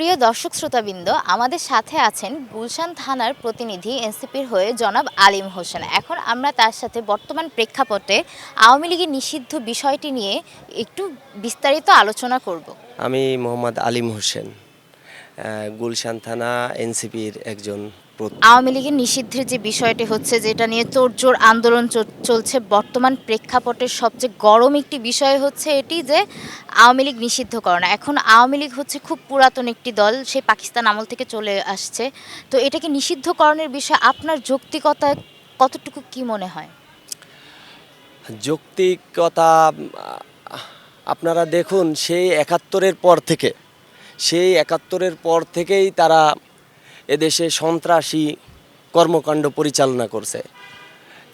প্রিয় দর্শক শ্রোতাবৃন্দ, আমাদের সাথে আছেন গুলশান থানার প্রতিনিধি এনসিপির হয়ে জনাব আলিম হোসেন। এখন আমরা তার সাথে বর্তমান প্রেক্ষাপটে আওয়ামী লীগের নিষিদ্ধ বিষয়টি নিয়ে একটু বিস্তারিত আলোচনা করব। আমি মোহাম্মদ আলিম হোসেন গুলশান থানা এনসিপির একজন আওয়ামী লীগের নিষিদ্ধের যে বিষয়টি হচ্ছে যেটা নিয়ে তোড়জোড় আন্দোলন চলছে বর্তমান প্রেক্ষাপটের সবচেয়ে গরম একটি বিষয় হচ্ছে এটি যে আওয়ামী লীগ নিষিদ্ধকরণ এখন আওয়ামী লীগ হচ্ছে খুব পুরাতন একটি দল সে পাকিস্তান আমল থেকে চলে আসছে। তো এটাকে নিষিদ্ধকরণের বিষয়ে আপনার যৌক্তিকতা কতটুকু কি মনে হয়? যৌক্তিকতা আপনারা দেখুন সেই একাত্তরের পর থেকে সেই একাত্তরের পর থেকেই তারা এদেশে সন্ত্রাসী কর্মকাণ্ড পরিচালনা করছে।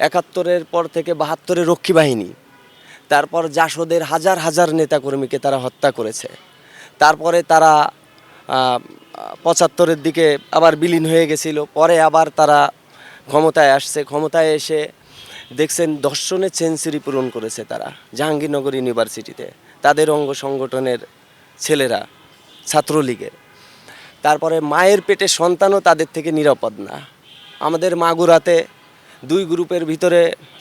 একাত্তরের পর থেকে বাহাত্তরের রক্ষী বাহিনী, তারপর জাসদের হাজার হাজার নেতাকর্মীকে তারা হত্যা করেছে। তারপরে তারা পঁচাত্তরের দিকে আবার বিলীন হয়ে গেছিল, পরে আবার তারা ক্ষমতায় আসছে। ক্ষমতায় এসে দেখছেন দর্শনের সেঞ্চুরি পূরণ করেছে তারা, জাহাঙ্গীরনগর ইউনিভার্সিটিতে। তাদের অঙ্গ সংগঠনের ছেলেরা, ছাত্রলীগের। তারপরে মায়ের পেটে সন্তানও তাদের থেকে নিরাপদ না। আমাদের মাগুরাতে দুই গ্রুপের ভিতরে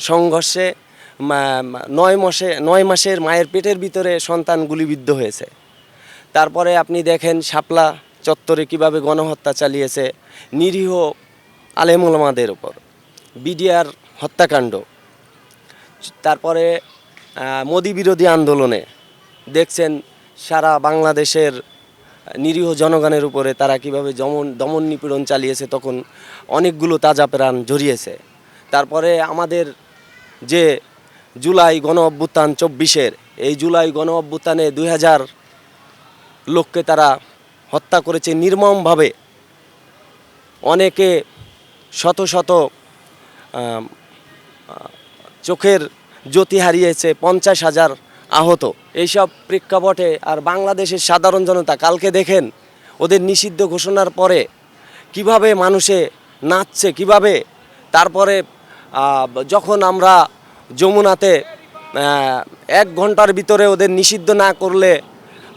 সংঘর্ষে নয় মাসে, নয় মাসের মায়ের পেটের ভিতরে সন্তান গুলিবিদ্ধ হয়েছে। তারপরে আপনি দেখেন শাপলা চত্বরে কীভাবে গণহত্যা চালিয়েছে নিরীহ আলেমুলমাদের ওপর বিডিআর হত্যাকাণ্ড। তারপরে মোদি বিরোধী আন্দোলনে। দেখছেন সারা বাংলাদেশের নিরীহ জনগণের উপরে তারা কীভাবে দমন দমন নিপীড়ন চালিয়েছে তখন অনেকগুলো তাজা প্রাণ জড়িয়েছে। তারপরে আমাদের যে জুলাই গণ অভ্যুত্থান চব্বিশের, এই জুলাই গণ অভ্যুত্থানে দুই হাজার লোককে তারা হত্যা করেছে নির্মমভাবে। অনেকে শত শত চোখের জ্যোতি হারিয়েছে, পঞ্চাশ হাজার আহত। এইসব প্রেক্ষাপটে আর বাংলাদেশের সাধারণ জনতা কালকে দেখেন, ওদের নিষিদ্ধ ঘোষণার পরে কীভাবে মানুষে নাচছে, কীভাবে তারপরে যখন আমরা যমুনাতে এক ঘণ্টার ভিতরে ওদের নিষিদ্ধ না করলে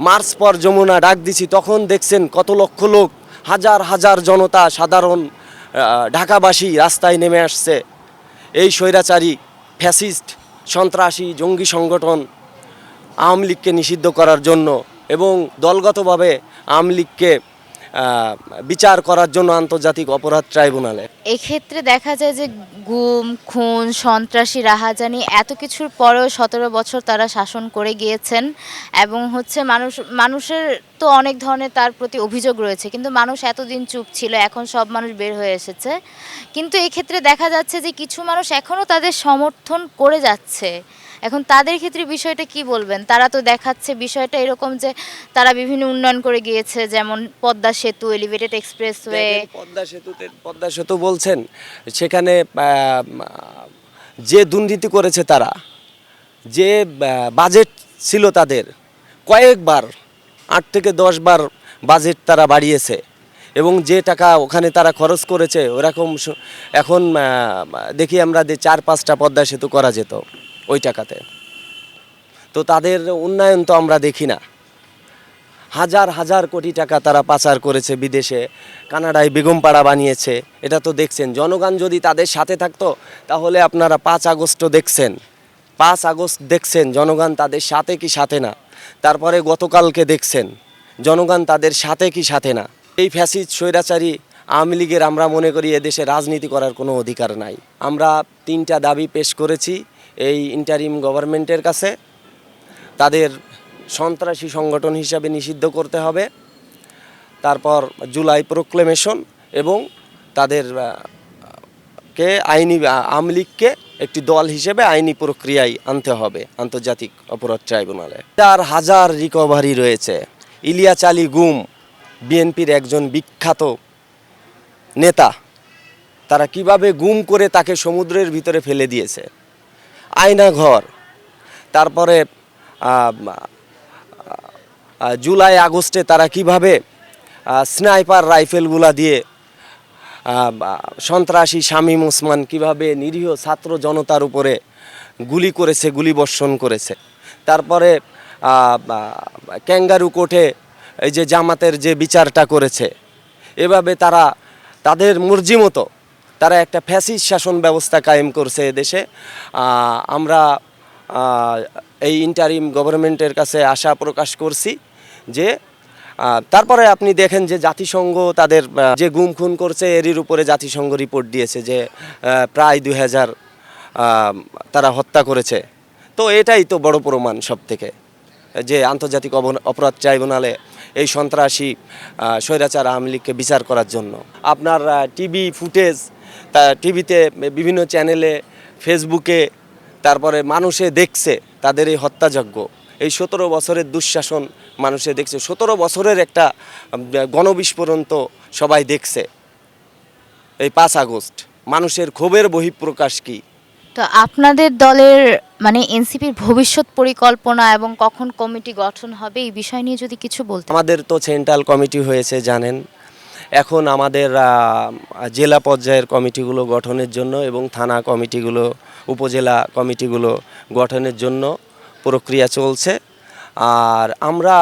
মার্চ পর যমুনা ডাক দিছি, তখন দেখছেন কত লক্ষ লোক, হাজার হাজার জনতা সাধারণ ঢাকাবাসী রাস্তায় নেমে আসছে। এই স্বৈরাচারী, ফ্যাসিস্ট, সন্ত্রাসী, জঙ্গি সংগঠন আওয়ামী লীগকে নিষিদ্ধ করার জন্য এবং দলগতভাবে আওয়ামী লীগকে বিচার করার জন্য আন্তর্জাতিক অপরাধ ট্রাইব্যুনালে। এক্ষেত্রে দেখা যায় যে গুম, খুন, সন্ত্রাসী, রাহাজানি এত কিছুর পরেও সতেরো বছর তারা শাসন করে গিয়েছেন এবং হচ্ছে মানুষ, মানুষের তো অনেক ধরনের তার প্রতি অভিযোগ রয়েছে, কিন্তু মানুষ এতদিন চুপ ছিল, এখন সব মানুষ বের হয়ে এসেছে। কিন্তু এক্ষেত্রে দেখা যাচ্ছে যে কিছু মানুষ এখনও তাদের সমর্থন করে যাচ্ছে। এখন তাদের ক্ষেত্রে বিষয়টা কি বলবেন? তারা তো দেখাচ্ছে বিষয়টা এরকম যে তারা বিভিন্ন উন্নয়ন করে গিয়েছে, যেমন পদ্মা সেতু এলিভেটেড এক্সপ্রেসওয়ে পদ্মা সেতুতে, পদ্মা সেতু বলছেন, সেখানে যে দুর্নীতি করেছে তারা, যে বাজেট ছিল তাদের, কয়েকবার, আট থেকে দশ বার বাজেট তারা বাড়িয়েছে, এবং যে টাকা ওখানে তারা খরচ করেছে, ওরকম এখন দেখি আমরা যে চার পাঁচটা পদ্মা সেতু করা যেত। ওই টাকাতে। তো তাদের উন্নয়ন তো আমরা দেখি না। হাজার হাজার কোটি টাকা তারা পাচার করেছে বিদেশে, কানাডায় বেগমপাড়া বানিয়েছে, এটা তো দেখছেন। জনগণ যদি তাদের সাথে থাকতো, তাহলে আপনারা পাঁচ আগস্ট দেখছেন। পাঁচ আগস্ট দেখছেন, জনগণ তাদের সাথে কি সাথে না? তারপরে গতকালকে দেখছেন, জনগণ তাদের সাথে কি সাথে না? এই ফ্যাসিজ স্বৈরাচারী আওয়ামী লীগের আমরা মনে করি এদেশে রাজনীতি করার কোনো অধিকার নাই। আমরা তিনটা দাবি পেশ করেছি এই ইন্টারিম গভর্নমেন্টের কাছে। তাদের সন্ত্রাসী সংগঠন হিসাবে নিষিদ্ধ করতে হবে। তারপর জুলাই প্রোক্লেমেশন এবং তাদের কে আইনি আওয়ামী লীগকে একটি দল হিসেবে আইনি প্রক্রিয়ায় আনতে হবে, আন্তর্জাতিক অপরাধ ট্রাইব্যুনালে। চার হাজার রিকভারি রয়েছে। ইলিয়াস আলী গুম, বিএনপির একজন বিখ্যাত নেতা, তারা কীভাবে গুম করে তাকে সমুদ্রের ভিতরে ফেলে দিয়েছে? আয়না ঘর। তারপরে জুলাই, আগস্টে তারা কীভাবে স্নাইপার রাইফেলগুলা দিয়ে সন্ত্রাসী শামীম ওসমান কীভাবে নিরীহ ছাত্র জনতার উপরে গুলি করেছে, গুলি বর্ষণ করেছে। তারপরে ক্যাঙ্গারু কোর্টে এই যে জামাতের যে বিচারটা করেছে, এভাবে তারা তাদের মর্জি মতো তারা একটা ফ্যাসিস শাসন ব্যবস্থা কায়েম করছে দেশে। আমরা এই ইন্টারিম গভর্নমেন্টের কাছে আশা প্রকাশ করছি যে তারপরে আপনি দেখেন যে জাতিসংঘ তাদের যে গুম খুন করছে, এরই উপরে জাতিসংঘ রিপোর্ট দিয়েছে যে প্রায় দুই হাজার তারা হত্যা করেছে। তো এটাই তো বড় প্রমাণ সব থেকে যে আন্তর্জাতিক অপরাধ ট্রাইব্যুনালে এই সন্ত্রাসী স্বৈরাচার আওয়ামী লীগকে বিচার করার জন্য। আপনার টিভি ফুটেজ তা টিভিতে বিভিন্ন চ্যানেলে ফেসবুকে তারপরে মানুষে দেখছে তাদের এই হত্যাযজ্ঞ। এই সতেরো বছরের দুঃশাসন মানুষে দেখছে। সতেরো বছরের একটা গণবিস্ফোরণ তো সবাই দেখছে। এই পাঁচ আগস্ট মানুষের ক্ষোভের বহিঃপ্রকাশ কী? তো আপনাদের দলের মানে এনসিপির ভবিষ্যৎ পরিকল্পনা এবং কখন কমিটি গঠন হবে এই বিষয় নিয়ে যদি কিছু বলতে আমাদের তো সেন্ট্রাল কমিটি হয়েছে জানেন। এখন আমাদের জেলা পর্যায়ের কমিটিগুলো গঠনের জন্য এবং থানা কমিটিগুলো, উপজেলা কমিটিগুলো গঠনের জন্য প্রক্রিয়া চলছে। আর আমরা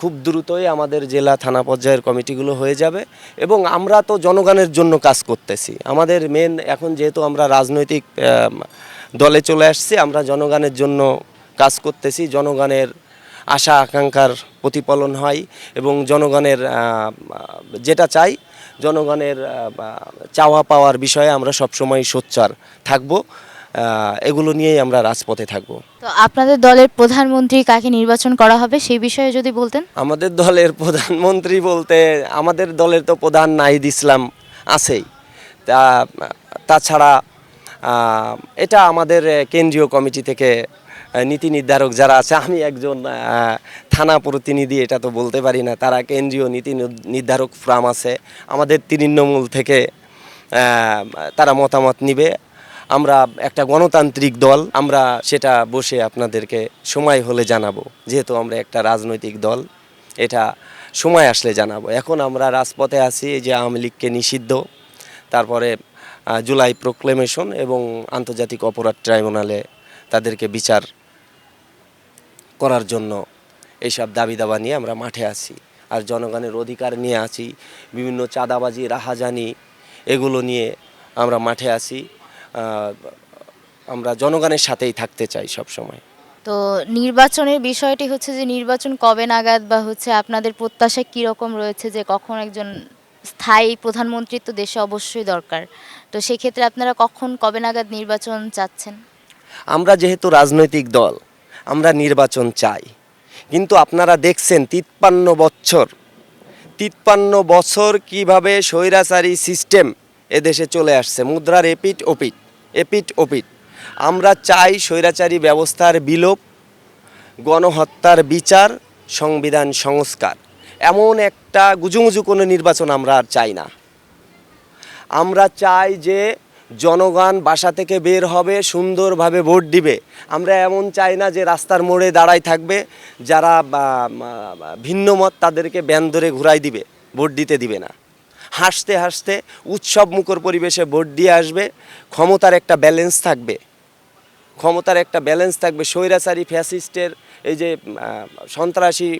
খুব দ্রুতই আমাদের জেলা থানা পর্যায়ের কমিটিগুলো হয়ে যাবে এবং আমরা তো জনগণের জন্য কাজ করতেছি। আমাদের মেন এখন যেহেতু আমরা রাজনৈতিক দলে চলে আসছি, আমরা জনগণের জন্য কাজ করতেছি, জনগণের আশা আকাঙ্ক্ষার প্রতিফলন হয় এবং জনগণের যেটা চাই জনগণের চাওয়া পাওয়ার বিষয়ে আমরা সবসময় সোচ্চার থাকব। এগুলো নিয়েই আমরা রাজপথে থাকব। তো আপনাদের দলের প্রধানমন্ত্রী কাকে নির্বাচন করা হবে সেই বিষয়ে যদি বলতেন? আমাদের দলের প্রধানমন্ত্রী বলতে আমাদের দলের তো প্রধান নাহিদ ইসলাম আছেই। তা তাছাড়া এটা আমাদের কেন্দ্রীয় কমিটি থেকে নীতি নির্ধারক যারা আছে, আমি একজন থানা প্রতিনিধি, এটা তো বলতে পারি না, তারা কেন্দ্রীয় নীতি নির্ধারক ফ্রাম আছে। আমাদের তৃণমূল থেকে তারা মতামত নিবে। আমরা একটা গণতান্ত্রিক দল, আমরা সেটা বসে আপনাদেরকে সময় হলে জানাব, যেহেতু আমরা একটা রাজনৈতিক দল, এটা সময় আসলে জানাব। এখন আমরা রাজপথে আছি যে আওয়ামী লীগকে নিষিদ্ধ, তারপরে জুলাই প্রোক্লেমেশন এবং আন্তর্জাতিক অপরাধ ট্রাইব্যুনালে তাদেরকে বিচার করার জন্য এইসব দাবি দাবা নিয়ে আমরা মাঠে আছি। আর জনগণের অধিকার নিয়ে আছি, বিভিন্ন চাঁদাবাজি, রাহাজানি এগুলো নিয়ে আমরা মাঠে আছি। আমরা জনগণের সাথেই থাকতে চাই সব সময় তো নির্বাচনের বিষয়টি হচ্ছে যে নির্বাচন কবে নাগাদ বা হচ্ছে আপনাদের প্রত্যাশা কীরকম রয়েছে যে কখন একজন স্থায়ী প্রধানমন্ত্রী তো দেশে অবশ্যই দরকার। তো সেক্ষেত্রে আপনারা কখন, কবে নাগাদ নির্বাচন চাচ্ছেন? আমরা যেহেতু রাজনৈতিক দল, আমরা নির্বাচন চাই। কিন্তু আপনারা দেখছেন তিপ্পান্ন বছর। তিপ্পান্ন বছর কীভাবে স্বৈরাচারী সিস্টেম এদেশে চলে আসছে। মুদ্রার এপিট ওপিট এপিট ওপিট। আমরা চাই স্বৈরাচারী ব্যবস্থার বিলোপ, গণহত্যার বিচার, সংবিধান সংস্কার। এমন একটা গুজুমুজু কোনো নির্বাচন আমরা আর চাই না। আমরা চাই যে জনগণ বাসা থেকে বের হবে, সুন্দরভাবে ভোট দিবে। আমরা এমন চাই না যে রাস্তার মোড়ে দাঁড়াই থাকবে, যারা ভিন্ন মত তাদেরকে ব্যান ধরে ঘুরাই দিবে, ভোট দিতে দিবে না। হাসতে হাসতে উৎসব মুখর পরিবেশে ভোট দিয়ে আসবে, ক্ষমতার একটা ব্যালেন্স থাকবে। ক্ষমতার একটা ব্যালেন্স থাকবে, স্বৈরাচারী ফ্যাসিস্টের এই যে সন্ত্রাসী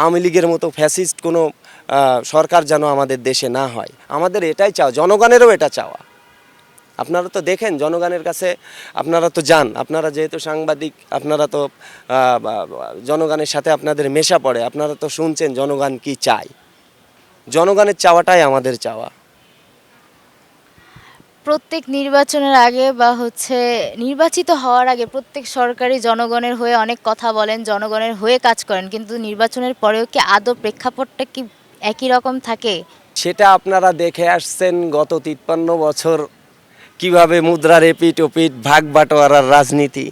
আওয়ামী লীগের মতো ফ্যাসিস্ট কোনো সরকার যেন আমাদের দেশে না হয়। আমাদের এটাই চাওয়া, জনগণেরও এটা চাওয়া। আপনারা তো দেখেন জনগণের কাছে আপনারা তো যান আপনারা যেহেতু সাংবাদিক আপনারা তো জনগণের সাথে আপনাদের মেশা পড়ে আপনারা তো শুনছেন জনগণ কি চায়। জনগণের চাওয়াটাই আমাদের চাওয়া। প্রত্যেক নির্বাচনের আগে বা হচ্ছে নির্বাচিত হওয়ার আগে প্রত্যেক সরকারি জনগণের হয়ে অনেক কথা বলেন জনগণের হয়ে কাজ করেন কিন্তু নির্বাচনের পরেও কি আদৌ প্রেক্ষাপটটা কি একই রকম থাকে? সেটা আপনারা দেখে আসছেন গত তিপ্পান্ন বছর কীভাবে মুদ্রার এপিট ওপিট, ভাগ বাটোয়ারার রাজনীতি।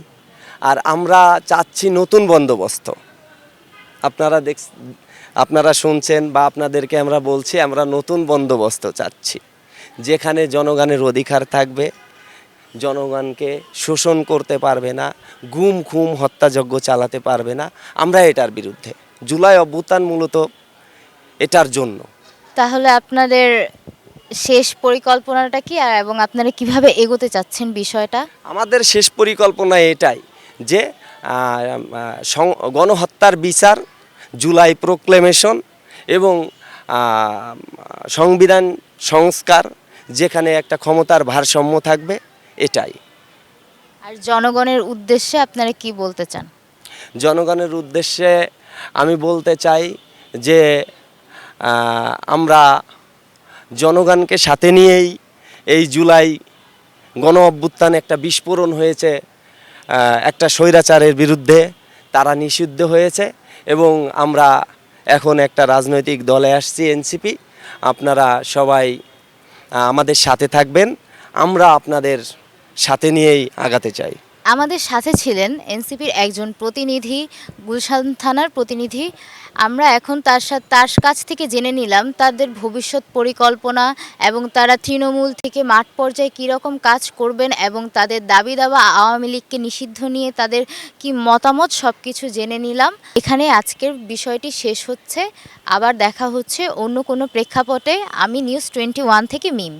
আর আমরা চাচ্ছি নতুন বন্দোবস্ত। আপনারা দেখ, আপনারা শুনছেন বা আপনাদেরকে আমরা বলছি, আমরা নতুন বন্দোবস্ত চাচ্ছি। যেখানে জনগণের অধিকার থাকবে, জনগণকে শোষণ করতে পারবে না, গুম খুম হত্যাযজ্ঞ চালাতে পারবে না। আমরা এটার বিরুদ্ধে। জুলাই অভ্যুত্থান মূলত এটার জন্য। তাহলে আপনাদের শেষ পরিকল্পনাটা কি আর এবং আপনারা কীভাবে এগোতে চাচ্ছেন বিষয়টা? আমাদের শেষ পরিকল্পনা এটাই যে গণহত্যার বিচার জুলাই প্রোক্লেমেশন এবং সংবিধান সংস্কার যেখানে একটা ক্ষমতার ভারসাম্য থাকবে এটাই। আর জনগণের উদ্দেশ্যে আপনারা কি বলতে চান? জনগণের উদ্দেশ্যে আমি বলতে চাই যে আমরা জনগণকে সাথে নিয়েই এই জুলাই গণ অভ্যুত্থান একটা বিস্ফোরণ হয়েছে একটা স্বৈরাচারের বিরুদ্ধে। তারা নিষিদ্ধ হয়েছে এবং আমরা এখন একটা রাজনৈতিক দলে আসছি, এনসিপি। আপনারা সবাই আমাদের সাথে থাকবেন। আমরা আপনাদের সাথে নিয়েই আগাতে চাই। আমাদের সাথে ছিলেন এনসিপির একজন প্রতিনিধি, গুলশান থানার প্রতিনিধি। আমরা এখন তার সাথে তার কাছ থেকে জেনে নিলাম তাদের ভবিষ্যৎ পরিকল্পনা এবং তারা তৃণমূল থেকে মাঠ পর্যায়ে কীরকম কাজ করবেন এবং তাদের দাবি দাবা আওয়ামী লীগকে নিষিদ্ধ নিয়ে তাদের কি মতামত সব কিছু জেনে নিলাম। এখানে আজকের বিষয়টি শেষ হচ্ছে। আবার দেখা হচ্ছে অন্য কোনো প্রেক্ষাপটে। আমি নিউজ টোয়েন্টি ওয়ান থেকে মিম।